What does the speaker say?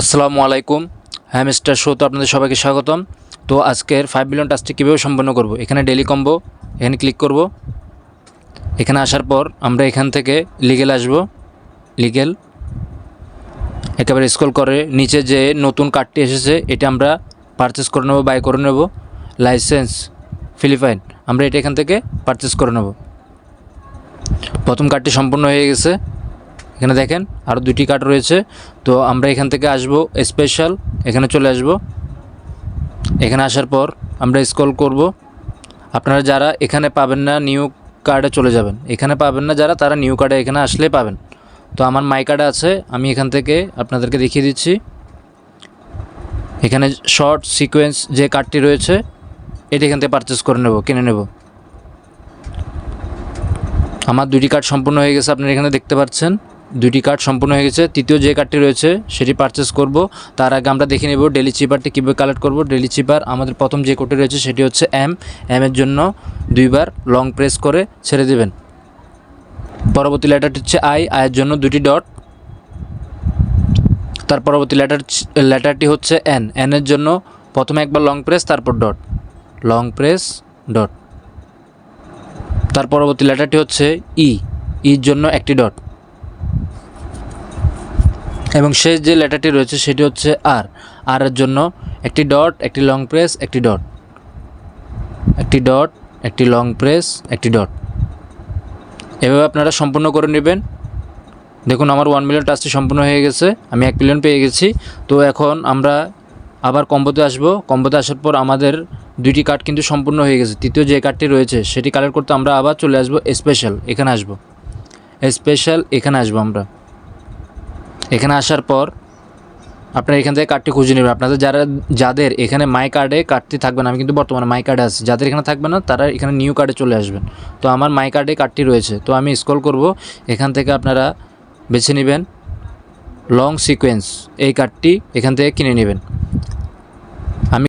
আসসালামু আলাইকুম। হ্যাঁ মিস্টার শো তো আপনাদের সবাইকে স্বাগতম। তো আজকের ফাইভ বিলিয়ন টাস্কটি কীভাবে সম্পন্ন করব? এখানে ডেলি কম্বো এখানে ক্লিক করব। এখানে আসার পর আমরা এখান থেকে লিগেল আসব। লিগেল একেবারে স্ক্রল করে নিচে যে নতুন কার্ডটি এসেছে, এটা আমরা পারচেস করে নেব বাই করে নেব। লাইসেন্স ফিলিপাইন আমরা এটা এখান থেকে পারচেস করে নেব। প্রথম কার্ডটি সম্পূর্ণ হয়ে গেছে। এখানে দেখেন আরও দুটি কার্ড রয়েছে। তো আমরা এখান থেকে আসব স্পেশাল এখানে চলে আসব। এখানে আসার পর আমরা স্ক্রল করব। আপনারা যারা এখানে পাবেন না নিউ কার্ডে চলে যাবেন। এখানে পাবেন না যারা, তারা নিউ কার্ডে এখানে আসলে পাবেন। তো আমার মাই কার্ডে আছে, আমি এখান থেকে আপনাদেরকে দেখিয়ে দিচ্ছি। এখানে শর্ট সিকোয়েন্স যে কার্ডটি রয়েছে, এটি এখান থেকে পারচেস করে নেব, কিনে নেব। আমার দুটি কার্ড সম্পূর্ণ হয়ে গেছে, আপনারা এখানে দেখতে পাচ্ছেন। দুটি কার্ড সম্পূর্ণ হয়ে গেছে। তৃতীয় যে কার্ডটি রয়েছে, সেটি পারচেস করব। তার আগে আমরা দেখে নেব ডেলি চিপারটি কীভাবে কালেক্ট করব। ডেলি চিপার আমাদের প্রথম যে কোডটি রয়েছে, সেটি হচ্ছে এম এম এর জন্য দুইবার লং প্রেস করে ছেড়ে দেবেন। পরবর্তী লেটারটি হচ্ছে আই আয়ের জন্য দুটি ডট তার পরবর্তী লেটার লেটারটি হচ্ছে এন এন এর জন্য প্রথমে একবার লং প্রেস তারপর ডট লং প্রেস ডট তার পরবর্তী লেটারটি হচ্ছে ই ইর জন্য একটি ডট এবং শেষ যে লেটারটি রয়েছে সেটি হচ্ছে আর। আর এর জন্য একটি ডট, একটি লং প্রেস, একটি ডট। একটি ডট, একটি লং প্রেস, একটি ডট। এভাবে আপনারা সম্পূর্ণ করে নেবেন। দেখুন, আমার ওয়ান মিলিয়ন টাচটি সম্পূর্ণ হয়ে গেছে। আমি এক মিলিয়ন পেয়ে গেছি। তো এখন আমরা আবার কম্বোতে আসব। কম্বোতে আসার পর আমাদের দুইটি কার্ড কিন্তু সম্পূর্ণ হয়ে গেছে। তৃতীয় যে কার্ডটি রয়েছে, সেটি কালেক্ট করতে আমরা আবার চলে আসব স্পেশাল এখানে আসব। স্পেশাল এখানে আসব আমরা। এখানে আসার পর আপনারা এখান থেকে কার্ডটি খুঁজে নেবেন। আপনাদের যারা, যাদের এখানে মাই কার্ডে কার্ডটি থাকবে না, আমি কিন্তু বর্তমানে মাই কার্ডে আছি। যাদের এখানে থাকবে না, তারা এখানে নিউ কার্ডে চলে আসবেন। তো আমার মাই কার্ডে কার্ডটি রয়েছে। তো আমি স্কল করব। এখান থেকে আপনারা বেছে নেবেন লং সিকোয়েন্স এই কার্ডটি এখান থেকে কিনে নেবেন।